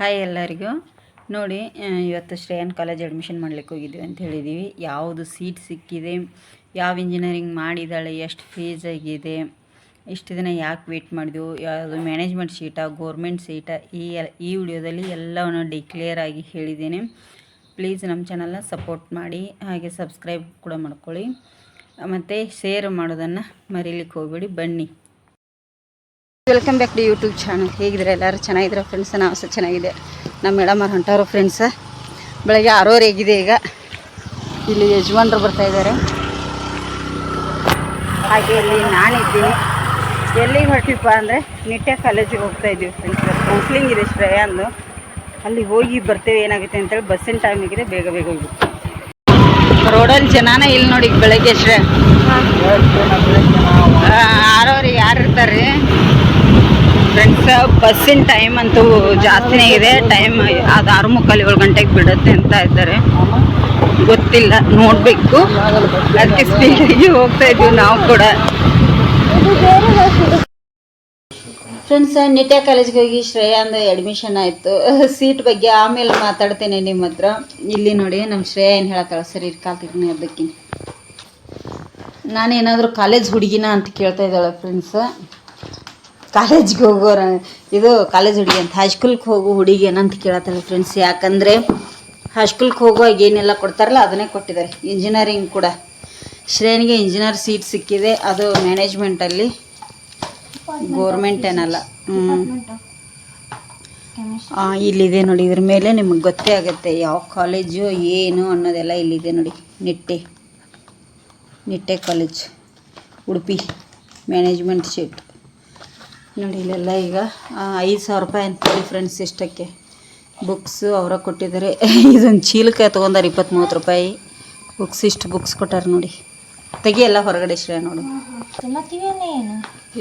Hi ಎಲ್ಲರಿಗೂ. ನೋಡಿ ಇವತ್ತು ಶ್ರೇಯನ್ ಕಾಲೇಜ್ ಅಡ್ಮಿಷನ್ ಮಾಡ್ಲಿಕ್ಕೆ ಹೋಗಿದ್ವಿ ಅಂತ ಹೇಳಿದ್ದೀವಿ ಯಾವುದು ಸೀಟ್ ಸಿಕ್ಕಿದೆ, ಯಾವ ಇಂಜಿನಿಯರಿಂಗ್ ಮಾಡಿದ್ದಾಳೆ ಎಷ್ಟು ಫೀಸ್ ಆಗಿದೆ, ಇಷ್ಟು ದಿನ ಯಾಕೆ ವೇಟ್ ಮಾಡಿದೆವು, ಯಾವುದು ಮ್ಯಾನೇಜ್ಮೆಂಟ್ ಸೀಟಾ ಗೋರ್ಮೆಂಟ್ ಸೀಟಾ ಈ ಎಲ್ಲ ಈ ವಿಡಿಯೋದಲ್ಲಿ ಎಲ್ಲವನ್ನು ಡಿಕ್ಲೇರ್ ಆಗಿ ಹೇಳಿದ್ದೇನೆ. ಪ್ಲೀಸ್ ನಮ್ಮ ಚಾನಲ್ನ ಸಪೋರ್ಟ್ ಮಾಡಿ, ಹಾಗೆ ಸಬ್ಸ್ಕ್ರೈಬ್ ಕೂಡ ಮಾಡ್ಕೊಳ್ಳಿ. ಮತ್ತು ಶೇರ್ ಮಾಡೋದನ್ನು ಮರೀಲಿಕ್ಕೆ ಹೋಗಬೇಡಿ. ಬನ್ನಿ. Welcome back to YouTube channel ಹೇಗಿದ್ರೆ ಎಲ್ಲರೂ? ಚೆನ್ನಾಗಿದ್ರೆ ಫ್ರೆಂಡ್ಸ್ ನಾವು ಸಹ ಚೆನ್ನಾಗಿದೆ. ನಮ್ಮ ಮೇಡಮ್ ಅವ್ರು ಹೊಂಟವರು ಫ್ರೆಂಡ್ಸ್ ಬೆಳಗ್ಗೆ ಆರೋರು ಆಗಿದೆ ಈಗ. ಇಲ್ಲಿ ಯಜಮಾನ್ರು ಬರ್ತಾ ಇದ್ದಾರೆ. ಹಾಗೆ ಇಲ್ಲಿ ನಾನಿದ್ದೀನಿ. ಎಲ್ಲಿಗೆ ಹೊರಟಿಪ್ಪ ಅಂದರೆ ನಿಟ್ಟೆ ಕಾಲೇಜಿಗೆ ಹೋಗ್ತಾ ಇದ್ದೀವಿ ಫ್ರೆಂಡ್ಸ್ ಕೌನ್ಸ್ಲಿಂಗ್ ಇದೆ ಶ್ರೇಯಾಂದು ಅಲ್ಲಿ ಹೋಗಿ ಬರ್ತೇವೆ ಏನಾಗುತ್ತೆ ಅಂತೇಳಿ ಬಸ್ಸಿನ ಟೈಮಿಗಿದೆ ಬೇಗ ಬೇಗ ಹೋಗ್ಬಿಟ್ಟು ರೋಡಲ್ಲಿ ಜನನ ಇಲ್ಲಿ ನೋಡಿ ಬೆಳಗ್ಗೆ ಶ್ರೇ ಆರೂವರೆಗೆ ಯಾರು ಇರ್ತಾರೆ? ಫ್ರೆಂಡ್ಸ್ ಬಸ್ಸಿನ ಟೈಮ್ ಅಂತೂ ಜಾಸ್ತಿನೇ ಇದೆ. ಟೈಮ್ ಅದು ಆರು ಮುಕ್ಕಾಲು ಏಳು ಗಂಟೆಗೆ ಬಿಡುತ್ತೆ ಅಂತ ಇದ್ದಾರೆ. ಗೊತ್ತಿಲ್ಲ, ನೋಡಬೇಕು. ಅದಕ್ಕೆ ಸ್ಪೀಡಾಗಿ ಹೋಗ್ತಾ ಇದ್ದೀವಿ ನಾವು ಕೂಡ. ಫ್ರೆಂಡ್ಸ್ ನಿಟ್ಯ ಕಾಲೇಜ್ಗೆ ಹೋಗಿ ಶ್ರೇಯಾ ಅಂದ್ರೆ ಅಡ್ಮಿಷನ್ ಆಯಿತು. ಸೀಟ್ ಬಗ್ಗೆ ಆಮೇಲೆ ಮಾತಾಡ್ತೇನೆ ನಿಮ್ಮ ಹತ್ರ. ಇಲ್ಲಿ ನೋಡಿ ನಮ್ಮ ಶ್ರೇಯಾ ಏನು ಹೇಳತ್ತಾಳೆ ಸರಿ ಕಾಲ್ತಿದ್ದೀನಿ ನಾನು ನಾನೇನಾದರೂ ಕಾಲೇಜ್ ಹುಡುಗಿನ ಅಂತ ಕೇಳ್ತಾ ಇದ್ದಾಳೆ ಫ್ರೆಂಡ್ಸ್ ಕಾಲೇಜ್ಗೆ ಹೋಗೋರ ಇದು ಕಾಲೇಜ್ ಹುಡುಗಿ ಅಂತ. ಹೈಸ್ಕೂಲ್ಗೆ ಹೋಗೋ ಹುಡುಗಿ ಏನಂತ ಕೇಳತ್ತಾರೆ ಫ್ರೆಂಡ್ಸ್ ಯಾಕಂದರೆ ಹೈಸ್ಕೂಲ್ಗೆ ಹೋಗುವಾಗ ಏನೆಲ್ಲ ಕೊಡ್ತಾರಲ್ಲ ಅದನ್ನೇ ಕೊಟ್ಟಿದ್ದಾರೆ. ಇಂಜಿನಿಯರಿಂಗ್ ಕೂಡ. ಶ್ರೇಣಿಗೆ ಇಂಜಿನಿಯರ್ ಸೀಟ್ ಸಿಕ್ಕಿದೆ. ಅದು ಮ್ಯಾನೇಜ್ಮೆಂಟಲ್ಲಿ ಗೋರ್ಮೆಂಟ್ ಏನಲ್ಲ. ಹ್ಞೂ ಇಲ್ಲಿದೆ ನೋಡಿ. ಇದ್ರ ಮೇಲೆ ನಿಮಗೆ ಗೊತ್ತೇ ಆಗುತ್ತೆ ಯಾವ ಕಾಲೇಜು ಏನು ಅನ್ನೋದೆಲ್ಲ ಇಲ್ಲಿದೆ ನೋಡಿ. Nitte. Nitte college Udupi. Management seat ನೋಡಿ, ಇಲ್ಲೆಲ್ಲ ಈಗ ಐದು ಸಾವಿರ ರೂಪಾಯಿ ಅಂತೇಳಿ ಫ್ರೆಂಡ್ಸ್ ಇಷ್ಟಕ್ಕೆ ಬುಕ್ಸು ಅವರ ಕೊಟ್ಟಿದ್ದಾರೆ. ಇದೊಂದು ಚೀಲಕ್ಕೆ ತೊಗೊಂಡಾರೆ ಇಪ್ಪತ್ತು ಮೂವತ್ತು ರೂಪಾಯಿ. ಬುಕ್ಸ್ ಇಷ್ಟು ಬುಕ್ಸ್ ಕೊಟ್ಟಾರೆ ನೋಡಿ. ತೆಗಿಯಲ್ಲ ಹೊರಗಡೆ ಶ್ರೇಯ ನೋಡು.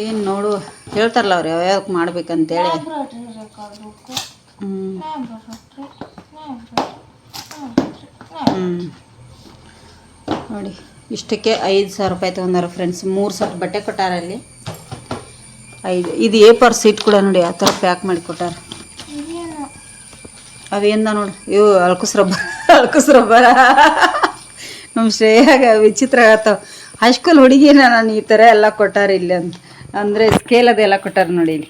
ಏನು ನೋಡು, ಹೇಳ್ತಾರಲ್ಲ ಅವ್ರು ಯಾವ್ಯಾವ್ದಕ್ಕೆ ಮಾಡ್ಬೇಕಂತೇಳಿ. ಹ್ಞೂ ನೋಡಿ, ಇಷ್ಟಕ್ಕೆ ಐದು ಸಾವಿರ ರೂಪಾಯಿ ತೊಗೊಂಡಾರ ಫ್ರೆಂಡ್ಸ್ ಮೂರು ಸಟ್ ಬಟ್ಟೆ ಕೊಟ್ಟಾರ ಅಲ್ಲಿ. ಐದು ಇದು ಎ ಪರ್ ಸೀಟ್ ಕೂಡ ನೋಡಿ ಆ ಥರ ಪ್ಯಾಕ್ ಮಾಡಿ ಕೊಟ್ಟಾರ. ಅವೇಂದ ನೋಡಿ ಇವು ಅಳ್ಕುಸ್ ರಬ್ಬರ್ ಅಳ್ಕುಸ್ ರಬ್ಬರ. ನಮ್ಮ ಶ್ರೇಯಾಗ ವಿಚಿತ್ರ ಆಗತ್ತವ ಹೈಸ್ಕೂಲ್ ಹುಡುಗಿನ ನಾನು ಈ ಥರ ಎಲ್ಲ ಕೊಟ್ಟಾರ ಇಲ್ಲಿ ಅಂತ. ಅಂದರೆ ಸ್ಕೇಲ್ ಅದೆಲ್ಲ ಕೊಟ್ಟಾರ ನೋಡಿ ಇಲ್ಲಿ.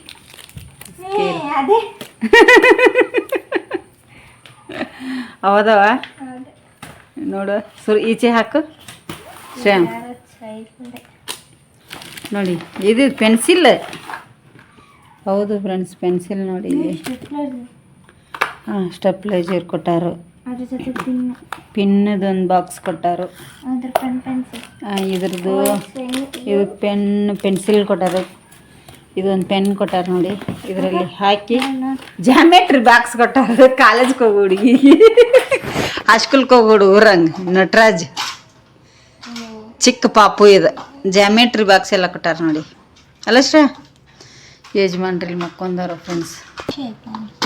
ಅವದವ ನೋಡು ಸುರ್ ಈಚೆ ಹಾಕು. ಶ್ಯಾಮ್ ನೋಡಿ ಇದು ಪೆನ್ಸಿಲ್. ಹೌದು ಫ್ರೆಂಡ್ಸ್ ಪೆನ್ಸಿಲ್ ನೋಡಿ. ಹಾಂ ಸ್ಟೆಪ್ಲೈಜರ್ ಕೊಟ್ಟಾರು. ಪಿನ್ನದೊಂದು ಬಾಕ್ಸ್ ಕೊಟ್ಟಾರು. ಇದ್ರದ್ದು ಇದು ಪೆನ್ ಪೆನ್ಸಿಲ್ ಕೊಟ್ಟಾರು. ಇದೊಂದು ಪೆನ್ ಕೊಟ್ಟಾರ ನೋಡಿ. ಇದರಲ್ಲಿ ಹಾಕಿ ಜಾಮೆಟ್ರಿ ಬಾಕ್ಸ್ ಕೊಟ್ಟಾರ. ಕಾಲೇಜ್ಗೆ ಹೋಗಿ ಹುಡುಗಿ ಹೈಸ್ಕೂಲ್ಗೆ ಹೋಗ್ಬಿಡು ಹುಡುಗರಂಗೆ ನಟರಾಜ್. ಚಿಕ್ಕ ಪಾಪು ಇದು. ಜಾಮೆಟ್ರಿ ಬಾಕ್ಸ್ ಎಲ್ಲ ಕೊಟ್ಟಾರ ನೋಡಿ. ಅಲ್ಲ ಶ್ರೇ? ಯಜಮಾನ್ರಿ ಮಕ್ಕೊಂದವ್ರ ಫ್ರೆಂಡ್ಸ್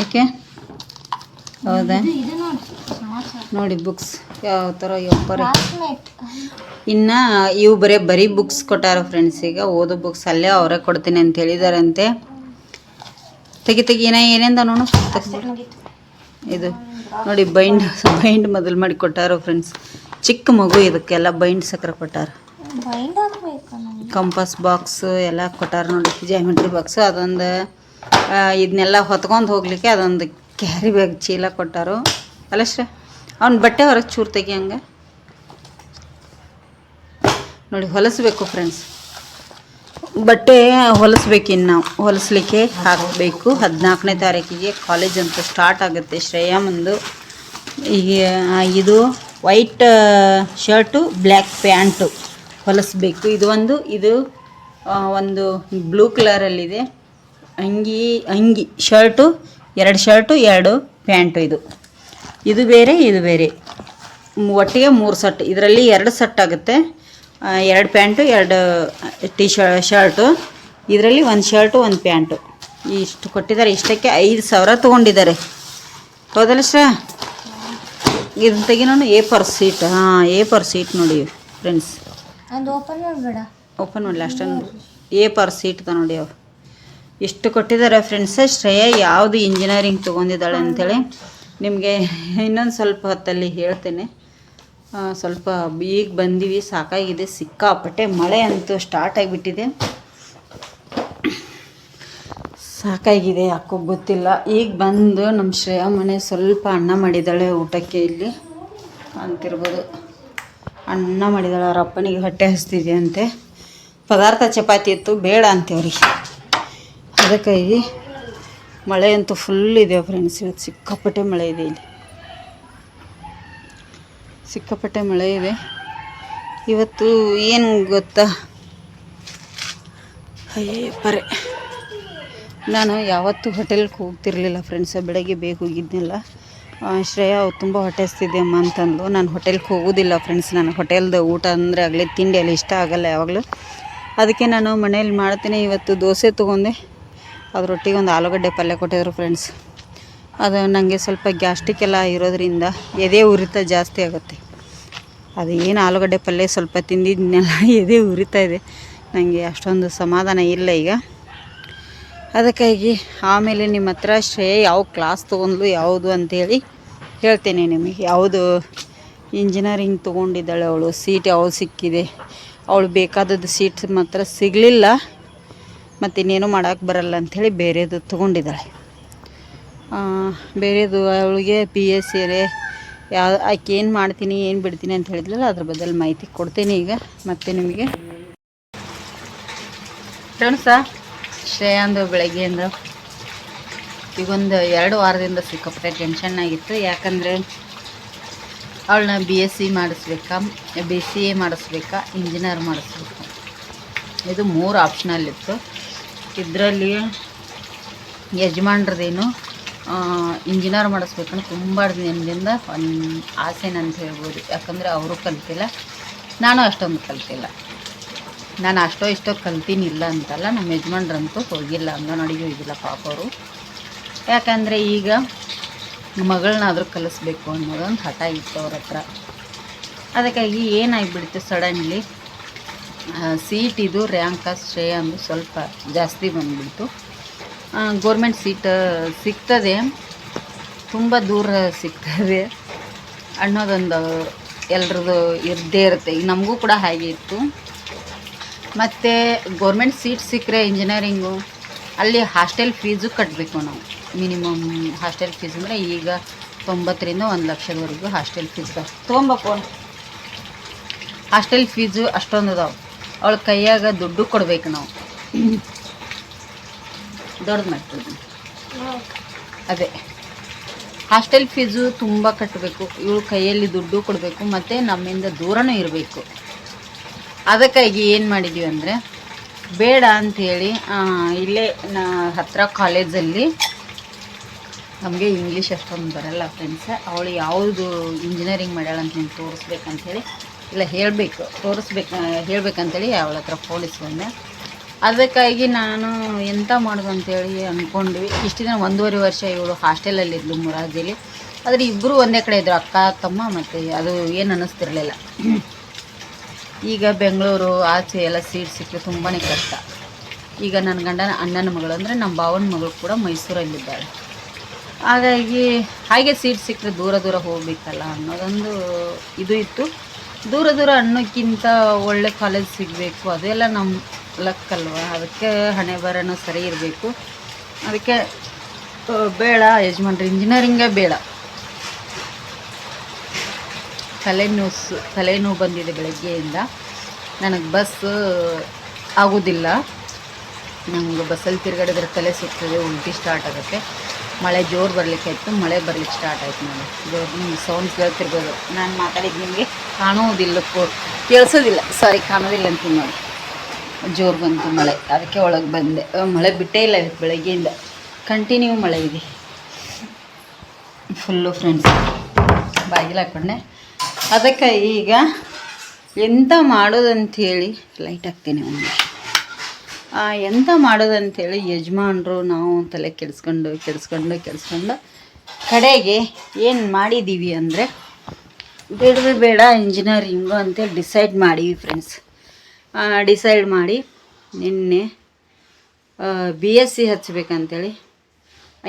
ಓಕೆ ಹೌದಾ? ನೋಡಿ ಬುಕ್ಸ್ ಯಾವ ಥರ ಯಪ್ಪರಿ ಇನ್ನು ಇವು ಬರೀ ಬರೀ ಬುಕ್ಸ್ ಕೊಟ್ಟಾರ ಫ್ರೆಂಡ್ಸ್ ಈಗ. ಓದೋ ಬುಕ್ಸ್ ಅಲ್ಲೇ ಅವರೇ ಕೊಡ್ತೀನಿ ಅಂತ ಹೇಳಿದಾರಂತೆ. ತೆಗಿ ತೆಗಿ. ಏನ, ಏನೇಂದ ನೋಡು? ಇದು. ನೋಡಿ ಬೈಂಡ್ ಬೈಂಡ್ ಮೊದಲು ಮಾಡಿ ಕೊಟ್ಟಾರೋ ಫ್ರೆಂಡ್ಸ್ ಚಿಕ್ಕ ಮಗು ಇದಕ್ಕೆಲ್ಲ ಬೈಂಡ್ ಸಕ್ಕರೆ ಕೊಟ್ಟಾರ. ಕಂಪಸ್ ಬಾಕ್ಸ್ ಎಲ್ಲ ಕೊಟ್ಟಾರ ನೋಡಿ ಜಾಮಿಟ್ರಿ ಬಾಕ್ಸ್ ಅದೊಂದು ಇದನ್ನೆಲ್ಲ ಹೊತ್ಕೊಂಡು ಹೋಗ್ಲಿಕ್ಕೆ ಅದೊಂದು ಕ್ಯಾರಿ ಬ್ಯಾಗ್ ಚೀಲ ಕೊಟ್ಟಾರು. ಅಲ್ಲಷ್ಟ ಅವ್ನ ಬಟ್ಟೆ ಹೊರಗೆ ಚೂರು ತೆಗಿಯಂಗೆ ನೋಡಿ ಹೊಲಿಸ್ಬೇಕು ಫ್ರೆಂಡ್ಸ್ ಬಟ್ಟೆ ಹೊಲಿಸ್ಬೇಕಿನ್ನು ನಾವು. ಹೊಲಿಸ್ಲಿಕ್ಕೆ ಹಾಕಬೇಕು. ಹದಿನಾಲ್ಕನೇ ತಾರೀಕಿಗೆ ಕಾಲೇಜ್ ಅಂತ ಸ್ಟಾರ್ಟ್ ಆಗುತ್ತೆ. ಶ್ರೇಯಮ್ಮಂದು ಈಗ ಇದು ವೈಟ್ ಶರ್ಟು ಬ್ಲ್ಯಾಕ್ ಪ್ಯಾಂಟು ಹೊಲಿಸ್ಬೇಕು. ಇದು ಒಂದು ಇದು ಒಂದು ಬ್ಲೂ ಕಲರಲ್ಲಿದೆ ಅಂಗಿ ಅಂಗಿ ಶರ್ಟು ಎರಡು ಶರ್ಟು ಎರಡು ಪ್ಯಾಂಟು ಇದು. ಇದು ಬೇರೆ ಇದು ಬೇರೆ. ಒಟ್ಟಿಗೆ ಮೂರು ಸೆಟ್ ಇದರಲ್ಲಿ ಎರಡು ಸೆಟ್ ಆಗುತ್ತೆ. ಎರಡು ಪ್ಯಾಂಟು ಎರಡು ಟಿ ಶರ್ಟು. ಇದರಲ್ಲಿ ಒಂದು ಶರ್ಟು ಒಂದು ಪ್ಯಾಂಟು. ಇಷ್ಟು ಕೊಟ್ಟಿದ್ದಾರೆ. ಇಷ್ಟಕ್ಕೆ ಐದು ಸಾವಿರ ತೊಗೊಂಡಿದ್ದಾರೆ. ಹೌದಲ್ಲ ಶ್ರಾ? ಇದನ್ನ ತೆಗಿ ನಾನು ಎ ಪರ್ ಸೀಟ್. ಹಾಂ ಎ ಪರ್ ಸೀಟ್ ನೋಡಿ ಫ್ರೆಂಡ್ಸ್. ಓಪನ್ ಮಾಡಬೇಡ. ಓಪನ್ ಮಾಡಲಿ? ಅಷ್ಟೊಂದು ಎ ಪರ್ ಸೀಟ್ ತ ನೋಡಿ ಅವು. ಎಷ್ಟು ಕೊಟ್ಟಿದ್ದಾರೆ ಫ್ರೆಂಡ್ಸ್. ಶ್ರೇಯಾ ಯಾವುದು ಇಂಜಿನಿಯರಿಂಗ್ ತೊಗೊಂಡಿದ್ದಾಳೆ ಅಂಥೇಳಿ ನಿಮಗೆ ಇನ್ನೊಂದು ಸ್ವಲ್ಪ ಹೊತ್ತಲ್ಲಿ ಹೇಳ್ತೇನೆ. ಸ್ವಲ್ಪ ಈಗ ಬಂದೀವಿ, ಸಾಕಾಗಿದೆ, ಸಿಕ್ಕಾಪಟ್ಟೆ ಮಳೆ ಅಂತೂ ಸ್ಟಾರ್ಟ್ ಆಗಿಬಿಟ್ಟಿದೆ. ಸಾಕಾಗಿದೆ, ಯಾಕೋ ಗೊತ್ತಿಲ್ಲ. ಈಗ ಬಂದು ನಮ್ಮ ಶ್ರೇಯಾ ಮನೆ ಸ್ವಲ್ಪ ಅನ್ನ ಮಾಡಿದ್ದಾಳೆ ಊಟಕ್ಕೆ ಇಲ್ಲಿ. ಅಂತಿರ್ಬೋದು. ಅನ್ನ ಮಾಡಿದಾಳೆ ಅವ್ರ ಅಪ್ಪನಿಗೆ ಹೊಟ್ಟೆ ಹಸ್ತಿದೆ ಅಂತೆ. ಪದಾರ್ಥ ಚಪಾತಿ ಇತ್ತು, ಬೇಡ ಅಂತೇವ್ರಿಗೆ ಅದಕ್ಕಾಗಿ ಮಳೆ ಅಂತೂ ಫುಲ್ ಇದೆ ಫ್ರೆಂಡ್ಸ್ ಇವತ್ತು ಸಿಕ್ಕಾಪಟ್ಟೆ ಮಳೆ ಇದೆ ಇಲ್ಲಿ. ಸಿಕ್ಕಾಪಟ್ಟೆ ಮಳೆ ಇದೆ. ಇವತ್ತು ಏನು ಗೊತ್ತಾ? ಅಯ್ಯೇ, ಪರೆ. ನಾನು ಯಾವತ್ತೂ ಹೋಟೆಲ್ಗೆ ಹೋಗ್ತಿರ್ಲಿಲ್ಲ ಫ್ರೆಂಡ್ಸ್ ಬೆಳಗ್ಗೆ ಬೇಗ ಹೋಗಿದ್ದಿಲ್ಲ ಶ್ರೇಯ ಅವ್ರು ತುಂಬ ಹೊಟ್ಟೆ ಹಸ್ತಿದೆ ಅಮ್ಮ ಅಂತಂದು ನಾನು ಹೋಟೆಲ್ಗೆ ಹೋಗೋದಿಲ್ಲ ಫ್ರೆಂಡ್ಸ್ ನಾನು ಹೋಟೆಲ್ದು ಊಟ ಅಂದರೆ ಆಗಲಿ ತಿಂಡಿ ಅಲ್ಲಿ ಇಷ್ಟ ಆಗಲ್ಲ ಯಾವಾಗಲೂ. ಅದಕ್ಕೆ ನಾನು ಮನೇಲಿ ಮಾಡ್ತೀನಿ. ಇವತ್ತು ದೋಸೆ ತೊಗೊಂಡೆ. ಅದರೊಟ್ಟಿಗೆ ಒಂದು ಆಲೂಗಡ್ಡೆ ಪಲ್ಯ ಕೊಟ್ಟಿದ್ರು ಫ್ರೆಂಡ್ಸ್ ಅದು ನನಗೆ ಸ್ವಲ್ಪ ಗ್ಯಾಸ್ಟಿಕ್ ಎಲ್ಲ ಇರೋದ್ರಿಂದ ಎದೆ ಉರಿತ ಜಾಸ್ತಿ ಆಗುತ್ತೆ. ಅದು ಏನು ಆಲೂಗಡ್ಡೆ ಪಲ್ಯ ಸ್ವಲ್ಪ ತಿಂದಿದ್ನೆಲ್ಲ, ಎದೆ ಉರಿತಾ ಇದೆ. ನನಗೆ ಅಷ್ಟೊಂದು ಸಮಾಧಾನ ಇಲ್ಲ ಈಗ. ಅದಕ್ಕಾಗಿ ಆಮೇಲೆ ನಿಮ್ಮ ಹತ್ರ ಶ್ರೇಯ ಯಾವ ಕ್ಲಾಸ್ ತೊಗೊಂಡ್ಲು ಯಾವುದು ಅಂತೇಳಿ ಹೇಳ್ತೇನೆ ನಿಮಗೆ. ಯಾವುದು ಇಂಜಿನಿಯರಿಂಗ್ ತೊಗೊಂಡಿದ್ದಾಳೆ ಅವಳು, ಸೀಟ್ ಯಾವುದು ಸಿಕ್ಕಿದೆ, ಅವಳು ಬೇಕಾದದ್ದು ಸೀಟ್ ಮಾತ್ರ ಸಿಗಲಿಲ್ಲ ಮತ್ತು ಇನ್ನೇನು ಮಾಡೋಕ್ಕೆ ಬರಲ್ಲ ಅಂಥೇಳಿ ಬೇರೆದು ತೊಗೊಂಡಿದ್ದಾಳೆ. ಬೇರೆದು ಅವಳಿಗೆ ಪಿ ಎಸ್ ಸಿ ಯಾವ ಆಕೆ ಏನು ಮಾಡ್ತೀನಿ, ಏನು ಬಿಡ್ತೀನಿ ಅಂತ ಹೇಳಿದ್ಲಲ್ಲ, ಅದ್ರ ಬದಲು ಮಾಹಿತಿ ಕೊಡ್ತೀನಿ ಈಗ, ಮತ್ತೆ ನಿಮಗೆ. ಫ್ರೆಂಡ್ಸ, ಶ್ರೇಯಾಂದು ಬೆಳಗ್ಗೆಯಿಂದ ಈಗೊಂದು ಎರಡು ವಾರದಿಂದ ಸಿಕ್ಕಾಪಟ್ಟೆ ಟೆನ್ಷನ್ ಆಗಿತ್ತು. ಯಾಕಂದರೆ ಅವಳನ್ನ ಬಿ ಎಸ್ ಸಿ ಮಾಡಿಸ್ಬೇಕಾ ಬಿ ಸಿ ಎ ಮಾಡಿಸ್ಬೇಕಾ ಇಂಜಿನಿಯರ್ ಮಾಡಿಸ್ಬೇಕಾ. ಇದು ಮೂರು ಆಪ್ಷನಲ್ ಇತ್ತು ಇದರಲ್ಲಿ ಯಜಮಾನ್ರದೇನು ಇಂಜಿನಿಯರ್ ಮಾಡಿಸ್ಬೇಕಂದ್ರೆ ತುಂಬ ದಿನದಿಂದ ಒಂದು ಆಸೆನ ಅಂತ ಹೇಳ್ಬೋದು. ಯಾಕಂದರೆ ಅವರು ಕಲ್ತಿಲ್ಲ, ನಾನು ಅಷ್ಟೊಂದು ಕಲ್ತಿಲ್ಲ. ನಾನು ಅಷ್ಟೋ ಇಷ್ಟೋ ಕಲ್ತೀನಿ ಇಲ್ಲ ಅಂತಲ್ಲ, ನಮ್ಮ ಯಜಮಾನ್ರಂತೂ ಹೋಗಿಲ್ಲ, ಅಂಗನವಾಡಿಗೆ ಇದಿಲ್ಲ ಪಾಪ ಅವರು. ಯಾಕಂದರೆ ಈಗ ಮಗಳನ್ನಾದರೂ ಕಲಿಸ್ಬೇಕು ಅನ್ನೋದೊಂದು ಹಠ ಇತ್ತು ಅವ್ರ ಹತ್ರ. ಅದಕ್ಕಾಗಿ ಏನಾಗಿಬಿಡ್ತು ಸಡನ್ಲಿ ಸೀಟಿದು ರ್ಯಾಂಕ ಶ್ರೇಯ ಅಂದು ಸ್ವಲ್ಪ ಜಾಸ್ತಿ ಬಂದುಬಿಡ್ತು. ಗೋರ್ಮೆಂಟ್ ಸೀಟ್, ಸಿಗ್ತದೆ. ತುಂಬ ದೂರ ಸಿಗ್ತದೆ. ಅನ್ನೋದೊಂದು ಎಲ್ರದ್ದು ಇದ್ದೇ ಇರುತ್ತೆ. ಈಗ ನಮಗೂ ಕೂಡ ಹಾಗೆ ಇತ್ತು. ಮತ್ತು ಗೌರ್ಮೆಂಟ್ ಸೀಟ್ ಸಿಕ್ಕರೆ ಇಂಜಿನಿಯರಿಂಗು, ಅಲ್ಲಿ ಹಾಸ್ಟೆಲ್ ಫೀಸು ಕಟ್ಟಬೇಕು ನಾವು. ಮಿನಿಮಮ್ ಹಾಸ್ಟೆಲ್ ಫೀಸ್ ಅಂದರೆ ಈಗ ತೊಂಬತ್ತರಿಂದ ಒಂದು ಲಕ್ಷದವರೆಗೂ ಹಾಸ್ಟೆಲ್ ಫೀಸ್ ತೊಗೊಬೇಕು ಹಾಸ್ಟೆಲ್ ಫೀಸು ಅಷ್ಟೊಂದು ಅದಾವೆ. ಅವಳ ಕೈಯಾಗ ದುಡ್ಡು ಕೊಡ್ಬೇಕು ನಾವು. ದೊಡ್ಡದು ಮಾಡ್ತಿದ್ವಿ ಅದೇ. ಹಾಸ್ಟೆಲ್ ಫೀಸು ತುಂಬ ಕಟ್ಟಬೇಕು ಇವಳು ಕೈಯಲ್ಲಿ ದುಡ್ಡು ಕೊಡಬೇಕು, ಮತ್ತು ನಮ್ಮಿಂದ ದೂರನೂ ಇರಬೇಕು. ಅದಕ್ಕಾಗಿ ಏನು ಮಾಡಿದ್ವಿ ಅಂದರೆ, ಬೇಡ ಅಂಥೇಳಿ ಇಲ್ಲೇ ನಾ ಹತ್ತಿರ ಕಾಲೇಜಲ್ಲಿ ನಮಗೆ ಇಂಗ್ಲೀಷ್ ಅಷ್ಟೊಂದು ಬರಲ್ಲ ಫ್ರೆಂಡ್ಸ್ ಅವಳು ಯಾವುದು ಇಂಜಿನಿಯರಿಂಗ್ ಮಾಡ್ಯಾಳ ಅಂತ ನೀನು ತೋರಿಸ್ಬೇಕಂಥೇಳಿ ಇಲ್ಲ ಹೇಳಬೇಕು, ತೋರಿಸ್ಬೇಕು ಹೇಳ್ಬೇಕಂತೇಳಿ ಅವಳ ಹತ್ರ ಫೋನ್ ಇಸ್ಕೊಂಡೆ ಅದಕ್ಕಾಗಿ ನಾನು ಎಂತ ಮಾಡೋದು ಅಂತೇಳಿ ಅಂದ್ಕೊಂಡ್ವಿ ಇಷ್ಟು ದಿನ ಒಂದೂವರೆ ವರ್ಷ ಇವಳು ಹಾಸ್ಟೆಲಲ್ಲಿ ಇದ್ಲು ಮುರಾಜಿಲಿ ಆದರೆ ಇಬ್ಬರು ಒಂದೇ ಕಡೆ ಇದ್ದರು ಅಕ್ಕ, ತಮ್ಮ ಮತ್ತು ಅದು ಏನು ಅನ್ನಿಸ್ತಿರ್ಲಿಲ್ಲ ಈಗ ಬೆಂಗಳೂರು ಆಚೆ ಎಲ್ಲ ಸೀಟ್ ಸಿಕ್ಕರೆ ತುಂಬಾ ಕಷ್ಟ. ಈಗ ನನ್ನ ಗಂಡನ ಅಣ್ಣನ ಮಗಳು ಅಂದರೆ ನಮ್ಮ ಭಾವನ ಮಗಳು ಕೂಡ ಮೈಸೂರಲ್ಲಿದ್ದಾಳೆ. ಹಾಗಾಗಿ ಹಾಗೆ ಸೀಟ್ ಸಿಕ್ಕರೆ ದೂರ ದೂರ ಹೋಗ್ಬೇಕಲ್ಲ ಅನ್ನೋದೊಂದು ಇದು ಇತ್ತು. ದೂರ ದೂರ ಅನ್ನೋಕ್ಕಿಂತ ಒಳ್ಳೆ ಕಾಲೇಜ್ ಸಿಗಬೇಕು, ಅದೆಲ್ಲ ನಮ್ಮ ಲಕ್ ಅಲ್ವಾ ಅದಕ್ಕೆ ಹಣೆ ಬರನೂ ಸರಿ ಇರಬೇಕು. ಅದಕ್ಕೆ ಬೇಡ, ಯಜಮಾನ್ರಿ ಇಂಜಿನಿಯರಿಂಗೇ ಬೇಡ. ತಲೆನೋವು ತಲೆನೋವು ಬಂದಿದೆ ಬೆಳಗ್ಗೆಯಿಂದ. ನನಗೆ ಬಸ್ ಆಗೋದಿಲ್ಲ. ನಂಗೆ ಬಸ್ಸಲ್ಲಿ ತಿರುಗಾಡಿದ್ರೆ ತಲೆ ಸುತ್ತದೆ ಉಲ್ಟಿ ಸ್ಟಾರ್ಟ್ ಆಗುತ್ತೆ. ಮಳೆ ಜೋರು ಬರಲಿಕ್ಕೆ ಆಯಿತು, ಮಳೆ ಬರ್ಲಿಕ್ಕೆ ಸ್ಟಾರ್ಟ್ ಆಯ್ತು ನಾನು ಜೋರು ನಿಮ್ಗೆ ಸೌಂಡ್ ಕೇಳ್ತಿರ್ಬೋದು ನಾನು ಮಾತಾಡಿದ್ದು ನಿಮಗೆ ಕಾಣುವುದಿಲ್ಲ, ಕೋ ಕೇಳಿಸೋದಿಲ್ಲ. ಸಾರಿ ಕಾಣೋದಿಲ್ಲ ಅಂತೀನಿ ನೋಡಿ. ಜೋರು ಬಂತು ಮಳೆ. ಅದಕ್ಕೆ ಒಳಗೆ ಬಂದೆ. ಮಳೆ ಬಿಟ್ಟೇ ಇಲ್ಲ ಇವತ್ತು ಬೆಳಗ್ಗೆಯಿಂದ. ಕಂಟಿನ್ಯೂ ಮಳೆ ಇದೆ. ಫುಲ್ಲು ಫ್ರೆಂಡ್ಸ್ ಬಾಗಿಲು ಹಾಕೊಂಡೆ. ಅದಕ್ಕೆ ಈಗ ಎಂತ ಮಾಡೋದಂಥೇಳಿ ಲೈಟ್ ಹಾಕ್ತೀನಿ ಒಂದು ಎಂತ ಮಾಡೋದಂಥೇಳಿ ಯಜಮಾನ್ರು ನಾವು ತಲೆ ಕೆಡಿಸ್ಕೊಂಡು ಕೆಡಿಸ್ಕೊಂಡು ಕೆಡಿಸ್ಕೊಂಡು ಕಡೆಗೆ ಏನು ಮಾಡಿದ್ದೀವಿ ಅಂದರೆ, ಬೇಡವೇ ಬೇಡ ಇಂಜಿನಿಯರಿಂಗು ಅಂತೇಳಿ ಡಿಸೈಡ್ ಮಾಡೀವಿ ಫ್ರೆಂಡ್ಸ್ ಡಿಸೈಡ್ ಮಾಡಿ ನಿನ್ನೆ ಬಿ ಎಸ್ ಸಿ ಹಚ್ಬೇಕಂತೇಳಿ.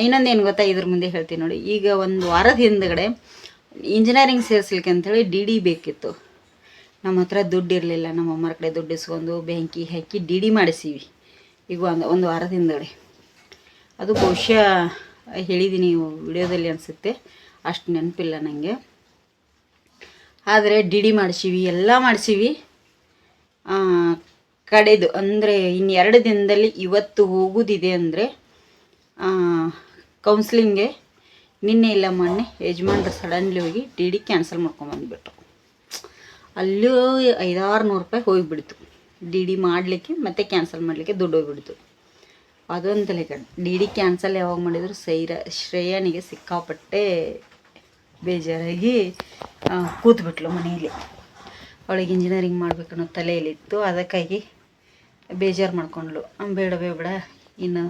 ಇನ್ನೊಂದು ಏನು ಗೊತ್ತಾ? ಇದ್ರ ಮುಂದೆ ಹೇಳ್ತೀನಿ ನೋಡಿ. ಈಗ ಒಂದು ವಾರದ ಹಿಂದ್ಗಡೆ ಇಂಜಿನಿಯರಿಂಗ್ ಸೇರಿಸ್ಲಿಕ್ಕೆ ಅಂತೇಳಿ ಡಿ ಡಿ ಬೇಕಿತ್ತು. ನಮ್ಮ ಹತ್ರ ದುಡ್ಡು ಇರಲಿಲ್ಲ. ನಮ್ಮ ಅಮ್ಮರ ಕಡೆ ದುಡ್ಡು ಇಸ್ಕೊಂಡು ಬ್ಯಾಂಕಿಗೆ ಹಾಕಿ ಡಿ ಡಿ ಮಾಡಿಸೀವಿ. ಈಗ ಒಂದು ಒಂದು ವಾರದ ಹಿಂದ್ಗಡೆ. ಅದು ಬಹುಶಃ ಹೇಳಿದ್ದೀನಿ ವಿಡಿಯೋದಲ್ಲಿ ಅನಿಸುತ್ತೆ. ಅಷ್ಟು ನೆನಪಿಲ್ಲ ನನಗೆ ಆದರೆ ಡಿ ಡಿ ಮಾಡಿಸೀವಿ, ಎಲ್ಲ ಮಾಡಿಸೀವಿ. ಕಡೆದು ಅಂದರೆ ಇನ್ನೆರಡು ದಿನದಲ್ಲಿ ಇವತ್ತು ಹೋಗೋದಿದೆ ಅಂದರೆ ಕೌನ್ಸ್ಲಿಂಗ್ಗೆ ನಿನ್ನೆ ಇಲ್ಲ, ಮೊನ್ನೆ ಯಜಮಾನ್ರು ಸಡನ್ಲಿ ಹೋಗಿ ಡಿ ಡಿ ಕ್ಯಾನ್ಸಲ್ ಮಾಡ್ಕೊಂಬಂದ್ಬಿಟ್ರು ಅಲ್ಲೂ ಐದಾರು ನೂರು ರೂಪಾಯಿ ಹೋಗಿಬಿಡ್ತು. ಡಿ ಡಿ ಮಾಡಲಿಕ್ಕೆ ಮತ್ತೆ ಕ್ಯಾನ್ಸಲ್ ಮಾಡಲಿಕ್ಕೆ ದುಡ್ಡು ಹೋಗಿಬಿಡ್ತು. ಅದೊಂದು ತಲೆ ಕಡೆ ಡಿ ಡಿ ಕ್ಯಾನ್ಸಲ್ ಯಾವಾಗ ಮಾಡಿದ್ರು ಸೈರ, ಶ್ರೇಯನಿಗೆ ಸಿಕ್ಕಾಪಟ್ಟೆ ಬೇಜಾರಾಗಿ ಕೂತ್ಬಿಟ್ಲು ಮನೆಯಲ್ಲಿ. ಅವಳಿಗೆ ಇಂಜಿನಿಯರಿಂಗ್ ಮಾಡ್ಬೇಕನ್ನೋ ತಲೆಯಲ್ಲಿತ್ತು. ಅದಕ್ಕಾಗಿ ಬೇಜಾರು ಮಾಡ್ಕೊಂಡ್ಳು. ಬೇಡ ಬೇಡ. ಇನ್ನು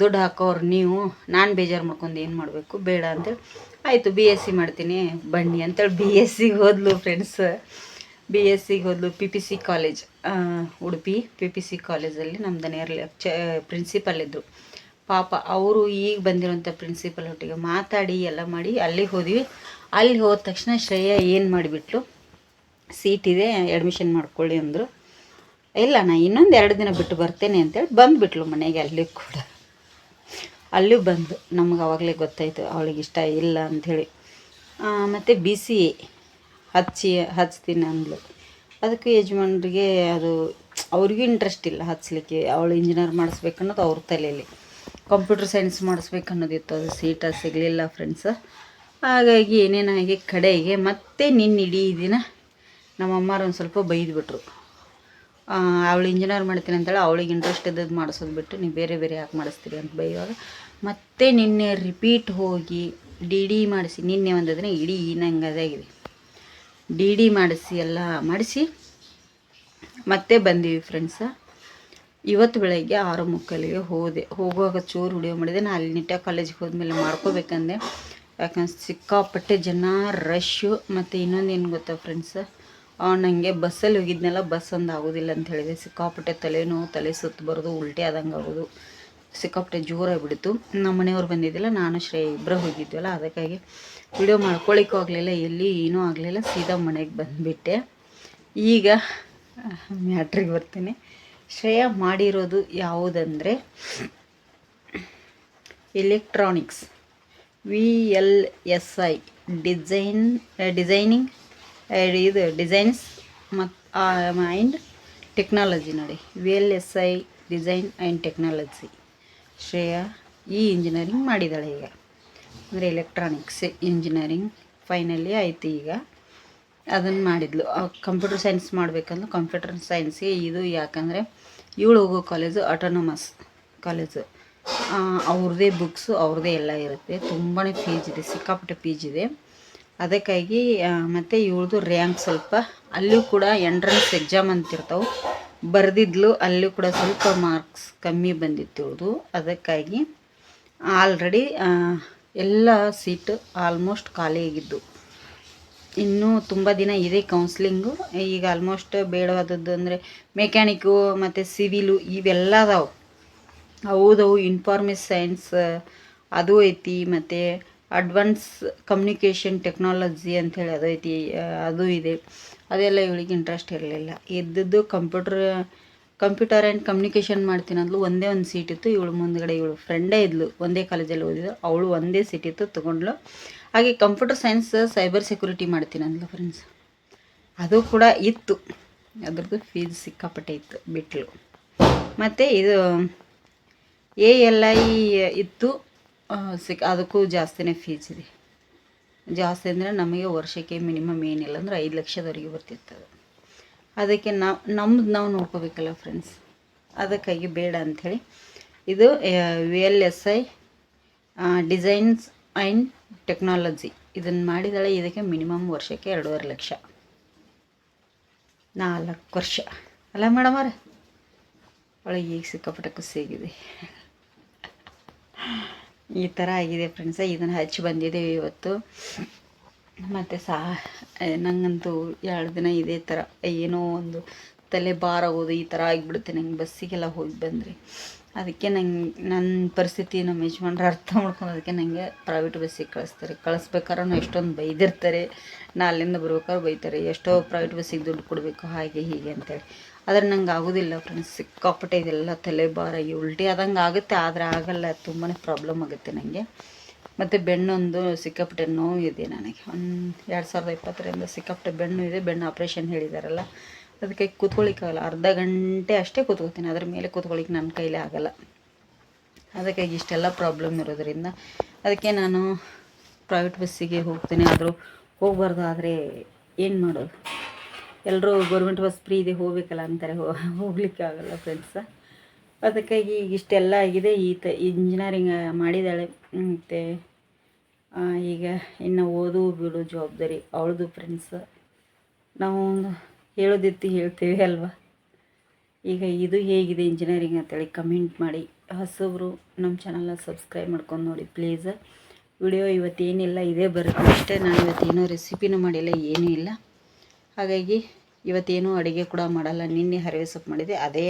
ದುಡ್ಡು ಹಾಕೋರು ನೀವು. ನಾನು ಬೇಜಾರು ಮಾಡ್ಕೊಂಡು ಏನು ಮಾಡಬೇಕು? ಬೇಡ ಅಂತೇಳಿ. ಆಯಿತು ಬಿ ಎಸ್ ಸಿ ಮಾಡ್ತೀನಿ. ಬನ್ನಿ ಅಂತೇಳಿ ಬಿ ಎಸ್ ಸಿಗೆ ಹೋದ್ಲು ಫ್ರೆಂಡ್ಸ್ ಬಿ ಎಸ್ ಸಿಗೆ ಹೋದ್ಲು P P C college Udupi P P C ಕಾಲೇಜಲ್ಲಿ ನಮ್ದು ನೇರ್ ಚ ಪ್ರಿನ್ಸಿಪಲ್ ಇದ್ದರು ಪಾಪ, ಅವರು ಈಗ ಬಂದಿರೋಂಥ ಪ್ರಿನ್ಸಿಪಲ್ ಒಟ್ಟಿಗೆ ಮಾತಾಡಿ ಎಲ್ಲ ಮಾಡಿ ಅಲ್ಲಿಗೆ ಹೋದ್ವಿ. ಅಲ್ಲಿ ಹೋದ ತಕ್ಷಣ ಶ್ರೇಯ ಏನು ಮಾಡಿಬಿಟ್ಲು? ಸೀಟ್ ಇದೆ ಅಡ್ಮಿಷನ್ ಮಾಡ್ಕೊಳ್ಳಿ ಅಂದರು. ಇಲ್ಲ, ನಾ ಇನ್ನೊಂದು ಎರಡು ದಿನ ಬಿಟ್ಟು ಬರ್ತೇನೆ ಅಂತೇಳಿ ಬಂದುಬಿಟ್ಲು ಮನೆಗೆ ಅಲ್ಲಿ ಕೂಡ. ಅಲ್ಲೂ ಬಂದು, ನಮ್ಗೆ ಆವಾಗಲೇ ಗೊತ್ತಾಯಿತು, ಅವಳಿಗೆ ಇಷ್ಟ ಇಲ್ಲ ಅಂಥೇಳಿ ಮತ್ತು ಬಿ ಸಿ ಎ ಹಚ್ಚಿ, ಹಚ್ತೀನಿ ಅಂದ್ಲು. ಅದಕ್ಕೆ ಯಜಮಾನ್ರಿಗೆ ಅದು ಅವ್ರಿಗೂ ಇಂಟ್ರೆಸ್ಟ್ ಇಲ್ಲ ಹಚ್ಚಲಿಕ್ಕೆ ಅವಳು ಇಂಜಿನಿಯರ್ ಮಾಡಿಸ್ಬೇಕನ್ನೋದು ಅವ್ರ ತಲೆಯಲ್ಲಿ ಕಂಪ್ಯೂಟರ್ ಸೈನ್ಸ್ ಮಾಡಿಸ್ಬೇಕನ್ನೋದಿತ್ತು, ಅದು ಸೀಟ ಸಿಗಲಿಲ್ಲ ಫ್ರೆಂಡ್ಸ್ ಹಾಗಾಗಿ ಏನೇನಾಗಿ ಕಡೆಗೆ ಮತ್ತೆ ನಿನ್ನ ಇಡೀ ದಿನ ನಮ್ಮ ಅಮ್ಮಾರು ಒಂದು ಸ್ವಲ್ಪ ಬೈದ್ಬಿಟ್ರು. ಅವಳು ಇಂಜಿನಿಯರ್ ಮಾಡ್ತೀನಿ ಅಂತೇಳಿ ಅವಳಿಗೆ ಇಂಟ್ರೆಸ್ಟ್ ಇದ್ದದ್ದು ಮಾಡಿಸೋದು ಬಿಟ್ಟು ನೀವು ಬೇರೆ ಬೇರೆ ಯಾಕೆ ಮಾಡಿಸ್ತೀರಿ ಅಂತ ಬೈಯುವಾಗ, ಮತ್ತೆ ನಿನ್ನೆ ರಿಪೀಟ್ ಹೋಗಿ ಡಿ ಡಿ ಮಾಡಿಸಿ, ನಿನ್ನೆ ಒಂದು ದಿನ ಇಡೀ ನಂಗೆ ಅದಾಗಿದೆ ಡಿ ಡಿ ಮಾಡಿಸಿ ಎಲ್ಲ ಮಾಡಿಸಿ, ಮತ್ತೆ ಬಂದೀವಿ ಫ್ರೆಂಡ್ಸ ಇವತ್ತು ಬೆಳಗ್ಗೆ ಆರು ಮುಕ್ಕಾಲಿಗೆ ಹೋದೆ, ಹೋಗುವಾಗ ಚೂರು ವಿಡಿಯೋ ಮಾಡಿದೆ. ನಾನು ಅಲ್ಲಿ ನಿಟ್ಟ ಕಾಲೇಜಿಗೆ ಹೋದ್ಮೇಲೆ ಮಾಡ್ಕೋಬೇಕಂದೆ. ಯಾಕಂದ್ರೆ ಸಿಕ್ಕಾಪಟ್ಟೆ ಜನ ರಶ್ಶು ಮತ್ತು ಇನ್ನೊಂದು ಏನು ಗೊತ್ತಾ ಫ್ರೆಂಡ್ಸ್ ನನಗೆ ಬಸ್ಸಲ್ಲಿ ಹೋಗಿದ್ನೆಲ್ಲ ಬಸ್ ಒಂದು ಆಗೋದಿಲ್ಲ ಅಂತ ಹೇಳಿದೆ. ಸಿಕ್ಕಾಪಟ್ಟೆ ತಲೆನೋವು ತಲೆ ಸುತ್ತ ಬರೋದು ಉಲ್ಟಿ ಆದಂಗೆ ಆಗೋದು. ಸಿಕ್ಕಾಪಟ್ಟೆ ಜೋರಾಗಿಬಿಡ್ತು ನಮ್ಮ ಮನೆಯವ್ರು ಬಂದಿದ್ದಿಲ್ಲ, ನಾನು, ಶ್ರೇಯ ಇಬ್ಬರು ಹೋಗಿದ್ವಲ್ಲ, ಅದಕ್ಕಾಗಿ ವಿಡಿಯೋ ಮಾಡ್ಕೊಳಿಕ್ಕೂ ಆಗಲಿಲ್ಲ, ಎಲ್ಲಿ ಏನೂ ಆಗಲಿಲ್ಲ, ಸೀದಾ ಮನೆಗೆ ಬಂದುಬಿಟ್ಟೆ. ಈಗ ಮ್ಯಾಟ್ರಿಗೆ ಬರ್ತೀನಿ. ಶ್ರೇಯ ಮಾಡಿರೋದು ಯಾವುದಂದರೆ electronics V L S I design designing ಇದು ಡಿಸೈನ್ಸ್ ಮತ್ತು ಆ್ಯಂಡ್ ಟೆಕ್ನಾಲಜಿ ನೋಡಿ. V L S I design and technology. Shreya ಈ ಇಂಜಿನಿಯರಿಂಗ್ ಮಾಡಿದ್ದಾಳೆ ಈಗ. ಅಂದರೆ ಎಲೆಕ್ಟ್ರಾನಿಕ್ಸ್ ಇಂಜಿನಿಯರಿಂಗ್ ಫೈನಲಿ ಆಯಿತು ಈಗ. ಅದನ್ನು ಮಾಡಿದ್ಲು. ಕಂಪ್ಯೂಟರ್ ಸೈನ್ಸ್ ಮಾಡಬೇಕಂದ್ರೆ ಕಂಪ್ಯೂಟರ್ ಸೈನ್ಸ್ಗೆ ಇದು ಯಾಕಂದರೆ ಇವಳು ಹೋಗೋ ಕಾಲೇಜು ಆಟೋನಮಸ್ ಕಾಲೇಜು ಅವ್ರದ್ದೇ ಬುಕ್ಸು ಅವ್ರದ್ದೇ ಎಲ್ಲ ಇರುತ್ತೆ. ತುಂಬಾ ಫೀಜ್ ಇದೆ. ಸಿಕ್ಕಾಪಟ್ಟೆ ಫೀಜ್ ಇದೆ. ಅದಕ್ಕಾಗಿ ಮತ್ತು ಇವಳದು ರ್ಯಾಂಕ್ ಸ್ವಲ್ಪ, ಅಲ್ಲೂ ಕೂಡ ಎಂಟ್ರೆನ್ಸ್ ಎಕ್ಸಾಮ್ ಅಂತಿರ್ತಾವೆ ಬರೆದಿದ್ಲು, ಅಲ್ಲೂ ಕೂಡ ಸ್ವಲ್ಪ ಮಾರ್ಕ್ಸ್ ಕಮ್ಮಿ ಬಂದಿತ್ತು ಇವಳದು. ಅದಕ್ಕಾಗಿ ಆಲ್ರೆಡಿ ಎಲ್ಲ ಸೀಟ್ ಆಲ್ಮೋಸ್ಟ್ ಖಾಲಿ ಆಗಿದ್ದು. ಇನ್ನೂ ತುಂಬ ದಿನ ಇದೆ ಕೌನ್ಸ್ಲಿಂಗು ಈಗ ಆಲ್ಮೋಸ್ಟ್ ಬೇಡವಾದದ್ದು ಅಂದರೆ ಮೆಕ್ಯಾನಿಕ್ಕು ಮತ್ತು ಸಿವಿಲು ಇವೆಲ್ಲ ಅದಾವೆ. ಹೌದವು ಇನ್ಫಾರ್ಮೇಸ್ ಸೈನ್ಸ್ ಅದು ಐತಿ, ಮತ್ತು ಅಡ್ವಾನ್ಸ್ ಕಮ್ಯುನಿಕೇಷನ್ ಟೆಕ್ನಾಲಜಿ ಅಂಥೇಳಿ ಅದು ಐತಿ ಅದು ಇದೆ. ಅದೆಲ್ಲ ಇವಳಿಗೆ ಇಂಟ್ರೆಸ್ಟ್ ಇರಲಿಲ್ಲ. ಇದ್ದದ್ದು ಕಂಪ್ಯೂಟರ್ ಕಂಪ್ಯೂಟರ್ ಆ್ಯಂಡ್ ಕಮ್ಯುನಿಕೇಷನ್ ಮಾಡ್ತೀನಿ ಅಂದ್ಲು, ಒಂದೇ ಒಂದು ಸೀಟ್ ಇತ್ತು. ಇವಳು ಮುಂದ್ಗಡೆ ಇವಳು ಫ್ರೆಂಡೇ ಇದ್ಲು. ಒಂದೇ ಕಾಲೇಜಲ್ಲಿ ಓದಿದ್ರು ಅವಳು ಒಂದೇ ಸೀಟ್ ಇತ್ತು ತೊಗೊಂಡ್ಲು ಹಾಗೆ ಕಂಪ್ಯೂಟರ್ ಸೈನ್ಸ್ ಸೈಬರ್ ಸೆಕ್ಯೂರಿಟಿ ಮಾಡ್ತೀನಿ ಅಂದ್ಲು ಫ್ರೆಂಡ್ಸ್ ಅದು ಕೂಡ ಇತ್ತು. ಅದ್ರದ್ದು ಫೀಸ್ ಸಿಕ್ಕಾಪಟ್ಟೆ ಇತ್ತು, ಬಿಟ್ಲು. ಮತ್ತು ಇದು ಎ ಎಲ್ ಐ ಇತ್ತು. ಸಿಕ್ ಅದಕ್ಕೂ ಜಾಸ್ತಿನೇ ಫೀಸ್ ಇದೆ. ಜಾಸ್ತಿ ಅಂದರೆ ನಮಗೆ ವರ್ಷಕ್ಕೆ ಮಿನಿಮಮ್ ಏನಿಲ್ಲ ಅಂದ್ರೆ ಐದು ಲಕ್ಷದವರೆಗೆ ಬರ್ತಿರ್ತದೆ. ಅದು ಅದಕ್ಕೆ ನಾವು ನಮ್ದು ನಾವು ನೋಡ್ಕೋಬೇಕಲ್ಲ ಫ್ರೆಂಡ್ಸ್ ಅದಕ್ಕಾಗಿ ಬೇಡ ಅಂಥೇಳಿ ಇದು V L S I designs and technology ಇದನ್ನು ಮಾಡಿದಾಳೆ ಇದಕ್ಕೆ ಮಿನಿಮಮ್ ವರ್ಷಕ್ಕೆ ಎರಡೂವರೆ ಲಕ್ಷ. ನಾಲ್ಕು ವರ್ಷ. ಅಲ್ಲ ಮೇಡಮ್ ಅವ್ರೆ? ಅವಳಿಗೆ ಈಗ ಸಿಕ್ಕಾಪಟ್ಟೆ ಖುಷಿಯಾಗಿದೆ. ಈ ಥರ ಆಗಿದೆ ಫ್ರೆಂಡ್ಸ ಇದನ್ನು ಹಚ್ಚಿ ಬಂದಿದ್ದೇವೆ ಇವತ್ತು. ಮತ್ತು ಸಹ ನಂಗಂತೂ ಎರಡು ದಿನ ಇದೇ ಥರ ಏನೋ ಒಂದು ತಲೆ ಭಾರ ಆಗೋದು ಈ ಥರ ಆಗಿಬಿಡುತ್ತೆ. ನಂಗೆ ಬಸ್ಸಿಗೆಲ್ಲ ಹೋಗಿ ಬಂದರೆ. ಅದಕ್ಕೆ ನಂಗೆ ನನ್ನ ಪರಿಸ್ಥಿತಿ ನಮ್ಮ ಯಜಮಾನ್ರು ಅರ್ಥ ಮಾಡ್ಕೊಳೋದಕ್ಕೆ ನನಗೆ ಪ್ರೈವೇಟ್ ಬಸ್ಸಿಗೆ ಕಳಿಸ್ತಾರೆ. ಕಳಿಸ್ಬೇಕಾದ್ರೂ ಎಷ್ಟೊಂದು ಬೈದಿರ್ತಾರೆ. ನಾ ಅಲ್ಲಿಂದ ಬರ್ಬೇಕಾದ್ರೆ ಬೈತಾರೆ. ಎಷ್ಟೋ ಪ್ರೈವೇಟ್ ಬಸ್ಸಿಗೆ ದುಡ್ಡು ಕೊಡಬೇಕು, ಹಾಗೆ ಹೀಗೆ ಅಂತೇಳಿ. ಆದರೆ ನಂಗೆ ಆಗೋದಿಲ್ಲ ಫ್ರೆಂಡ್ಸ್ ಸಿಕ್ಕಾಪಟ್ಟೆ ಇದೆಲ್ಲ ತಲೆ ಭಾರ, ಈ ಉಲ್ಟಿ ಆದಂಗೆ ಆಗುತ್ತೆ, ಆದರೆ ಆಗಲ್ಲ. ತುಂಬಾ ಪ್ರಾಬ್ಲಮ್ ಆಗುತ್ತೆ ನನಗೆ ಮತ್ತು ಬೆಣ್ಣೊಂದು ಸಿಕ್ಕಾಪಟ್ಟೆ ನೋವು ಇದೆ ನನಗೆ. ಒಂದು ಎರಡು ಸಾವಿರದ ಇಪ್ಪತ್ತರಿಂದ ಸಿಕ್ಕಾಪಟ್ಟೆ ಬೆಣ್ಣು ಇದೆ, ಬೆಣ್ಣು ಆಪ್ರೇಷನ್ ಹೇಳಿದಾರಲ್ಲ. ಅದಕ್ಕೆ ಕೂತ್ಕೊಳ್ಳಿಕ್ಕಾಗಲ್ಲ. ಅರ್ಧ ಗಂಟೆ ಅಷ್ಟೇ ಕೂತ್ಕೋತೀನಿ ಅದ್ರ ಮೇಲೆ ಕೂತ್ಕೊಳ್ಳಿಕ್ಕೆ ನನ್ನ ಕೈಲೇ ಆಗಲ್ಲ. ಅದಕ್ಕೆ ಇಷ್ಟೆಲ್ಲ ಪ್ರಾಬ್ಲಮ್ ಇರೋದರಿಂದ ಅದಕ್ಕೆ ನಾನು ಪ್ರೈವೇಟ್ ಬಸ್ಸಿಗೆ ಹೋಗ್ತೀನಿ. ಆದರೂ ಹೋಗಬಾರ್ದು, ಆದರೆ ಏನು ಮಾಡೋದು? ಎಲ್ಲರೂ ಗೌರ್ಮೆಂಟ್ ಬಸ್ ಫ್ರೀ ಇದೆ ಹೋಗ್ಬೇಕಲ್ಲ ಅಂತಾರೆ. ಹೋಗ್ಲಿಕ್ಕೆ ಆಗಲ್ಲ ಫ್ರೆಂಡ್ಸ ಅದಕ್ಕಾಗಿ ಇಷ್ಟೆಲ್ಲ ಆಗಿದೆ. ಈ ತ ಇಂಜಿನಿಯರಿಂಗ್ ಮಾಡಿದ್ದಾಳೆ. ಮತ್ತು ಈಗ ಇನ್ನು ಓದು, ಬಿಡು ಜವಾಬ್ದಾರಿ ಅವಳದು ಫ್ರೆಂಡ್ಸ ನಾವು ಹೇಳೋದಿತ್ತು ಹೇಳ್ತೇವೆ ಅಲ್ವಾ? ಈಗ ಇದು ಹೇಗಿದೆ ಇಂಜಿನಿಯರಿಂಗ್ ಅಂತೇಳಿ ಕಮೆಂಟ್ ಮಾಡಿ. ಹೊಸಬ್ರು ನಮ್ಮ ಚಾನಲ್ನ ಸಬ್ಸ್ಕ್ರೈಬ್ ಮಾಡ್ಕೊಂಡು ನೋಡಿ ಪ್ಲೀಸ್ ವಿಡಿಯೋ ಇವತ್ತೇನಿಲ್ಲ ಇದೇ ಬರುತ್ತೆ. ಅಷ್ಟೇ ನಾನು ಇವತ್ತೇನೋ ರೆಸಿಪಿನೂ ಮಾಡಿಲ್ಲ, ಏನೂ ಇಲ್ಲ. ಹಾಗಾಗಿ ಇವತ್ತೇನು ಅಡುಗೆ ಕೂಡ ಮಾಡಲ್ಲ. ನಿನ್ನೆ ಹರವೆ ಸೊಪ್ಪು ಮಾಡಿದೆ ಅದೇ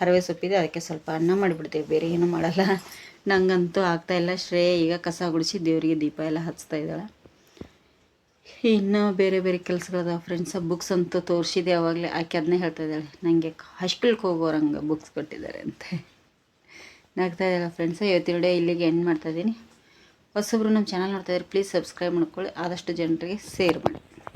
ಹರವೆ ಸೊಪ್ಪಿದೆ. ಅದಕ್ಕೆ ಸ್ವಲ್ಪ ಅನ್ನ ಮಾಡಿಬಿಡ್ತೀವಿ. ಬೇರೆ ಏನೂ ಮಾಡಲ್ಲ. ನಂಗಂತೂ ಆಗ್ತಾಯಿಲ್ಲ ಶ್ರೇಯ ಈಗ ಕಸ ಗುಡಿಸಿ ದೇವರಿಗೆ ದೀಪ ಎಲ್ಲ ಹಚ್ತಾ ಇದ್ದಾಳೆ. ಇನ್ನು ಬೇರೆ ಬೇರೆ ಕೆಲಸಗಳದ ಫ್ರೆಂಡ್ಸ್ ಬುಕ್ಸ್ ಅಂತೂ ತೋರಿಸಿದೆ ಆವಾಗಲೇ ಆಕೆ ಅದನ್ನೇ ಹೇಳ್ತಾ ಇದ್ದಾಳೆ. ನನಗೆ ಹಾಸ್ಟೆಲ್ಗೆ ಹೋಗೋರಂಗೆ ಬುಕ್ಸ್ ಕೊಟ್ಟಿದ್ದಾರೆ ಅಂತ. ನಗ್ತಾ ಇದ್ದಾಳೆ ಫ್ರೆಂಡ್ಸ್ ಇವತ್ತಿನ ಡೇ ಇಲ್ಲಿಗೆ ಎಂಡ್ ಮಾಡ್ತಾಯಿದ್ದೀನಿ ಹೊಸಬ್ರು ನಮ್ಮ ಚಾನಲ್ ನೋಡ್ತಾ ಇದ್ದಾರೆ ಪ್ಲೀಸ್ ಸಬ್ಸ್ಕ್ರೈಬ್ ಮಾಡ್ಕೊಳ್ಳಿ. ಆದಷ್ಟು ಜನರಿಗೆ ಶೇರ್ ಮಾಡಿ.